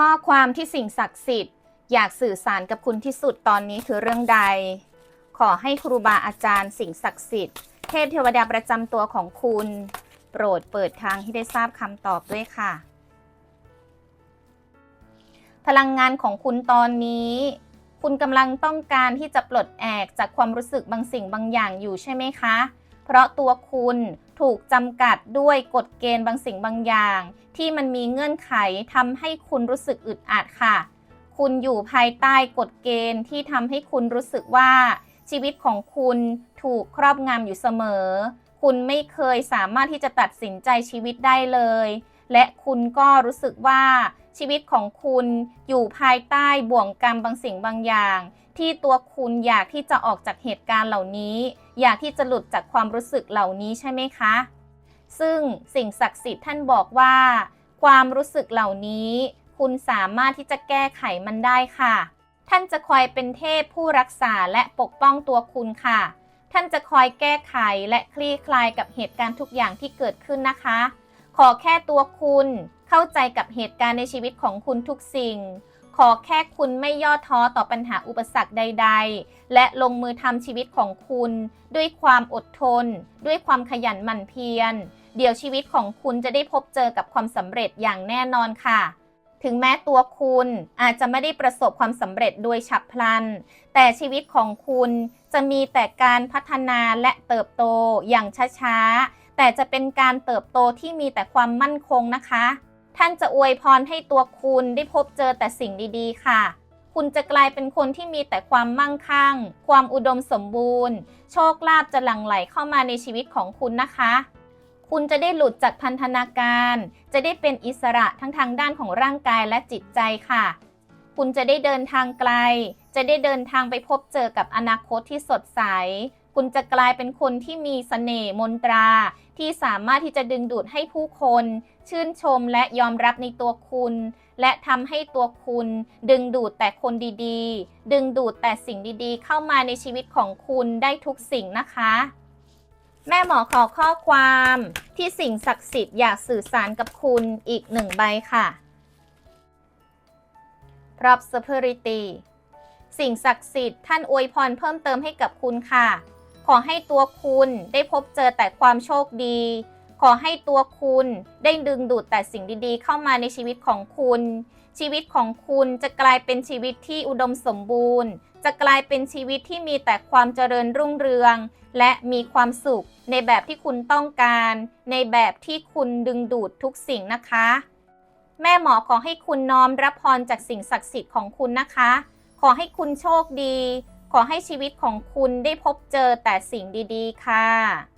ข้อความที่สิ่งศักดิ์สิทธิ์ อยากสื่อสารกับคุณที่สุดตอนนี้คือเรื่องใด ขอให้ครูบาอาจารย์ สิ่งศักดิ์สิทธิ์เทพเทวดาประจำตัวของคุณ โปรดเปิดทางให้ได้ทราบคำตอบด้วยค่ะ พลังงานของคุณตอนนี้ คุณกำลังต้องการที่จะปลดแอกจากความรู้สึกบางสิ่งบางอย่างอยู่ใช่ไหมคะ เพราะตัวคุณ ถูกจำกัดด้วยกฎเกณฑ์บางสิ่งบางอย่าง ที่มันมีเงื่อนไขทำให้คุณรู้สึกอึดอัดค่ะ คุณอยู่ภายใต้กฎเกณฑ์ที่ทำให้คุณรู้สึกว่า ชีวิตของคุณถูกครอบงำอยู่เสมอ คุณไม่เคยสามารถที่จะตัดสินใจชีวิตได้เลย และคุณก็รู้สึกว่า ชีวิตของคุณอยู่ภายใต้บ่วงกรรมบางสิ่งบางอย่าง ที่ตัวคุณอยากที่จะออกจากเหตุการณ์เหล่านี้ อยากที่จะหลุดจากความรู้สึกเหล่านี้ใช่ไหมคะ ซึ่งสิ่งศักดิ์สิทธิ์ท่านบอกว่า ความรู้สึกเหล่านี้ คุณสามารถที่จะแก้ไขมันได้ค่ะ ท่านจะคอยเป็นเทพผู้รักษาและปกป้องตัวคุณค่ะ ท่านจะคอยแก้ไขและคลี่คลายกับเหตุการณ์ทุกอย่างที่เกิดขึ้นนะคะ ขอแค่ตัวคุณเข้าใจกับเหตุการณ์ในชีวิตของคุณทุกสิ่ง ขอแค่คุณไม่ย่อท้อต่อปัญหาอุปสรรคใด ๆ และลงมือทำชีวิตของคุณ ด้วยความอดทน ด้วยความขยันหมั่นเพียร เดี๋ยวชีวิตของคุณจะได้พบเจอกับความสำเร็จอย่างแน่นอนค่ะถึงแม้ตัวคุณอาจจะไม่ได้ประสบความสำเร็จโดยฉับพลัน แต่ชีวิตของคุณจะมีแต่การพัฒนาและเติบโตอย่างช้าๆ แต่จะเป็นการเติบโตที่มีแต่ความมั่นคงนะคะ ท่านจะอวยพรให้ตัวคุณได้พบเจอแต่สิ่งดีๆ ค่ะ คุณจะกลายเป็นคนที่มีแต่ความมั่งคั่ง ความอุดมสมบูรณ์ โชคลาภจะหลั่งไหลเข้ามาในชีวิตของคุณนะคะ คุณจะได้หลุดจากพันธนาการ จะได้เป็นอิสระทั้งทางด้านของร่างกายและจิตใจค่ะ คุณจะได้เดินทางไกล จะได้เดินทางไปพบเจอกับอนาคตที่สดใส คุณจะกลายเป็นคนที่มีเสน่ห์มนตรา ที่สามารถที่จะดึงดูดให้ผู้คน ชื่นชมและยอมรับในตัวคุณ และทำให้ตัวคุณ ดึงดูดแต่คนดีๆ ดึงดูดแต่สิ่งดีๆ เข้ามาในชีวิตของคุณได้ทุกสิ่งนะคะ แม่หมอขอข้อความที่สิ่งศักดิ์สิทธิ์อยากสื่อสารกับคุณอีกหนึ่งใบค่ะ Prosperity สิ่งศักดิ์สิทธิ์ท่านอวยพรเพิ่มเติมให้กับคุณค่ะ ขอให้ตัวคุณได้พบเจอแต่ความโชคดี ขอให้ตัวคุณได้ดึงดูดแต่สิ่งดีๆ เข้ามาในชีวิตของคุณ ชีวิตของคุณจะกลายเป็นชีวิตที่อุดมสมบูรณ์ จะกลายเป็นชีวิตที่มีแต่ความเจริญรุ่งเรือง และมีความสุขในแบบที่คุณต้องการ ในแบบที่คุณดึงดูดทุกสิ่งนะคะ แม่หมอขอให้คุณน้อมรับพรจากสิ่งศักดิ์สิทธิ์ของคุณนะคะ ขอให้คุณโชคดี ขอให้ชีวิตของคุณได้พบเจอแต่สิ่งดีๆ ค่ะ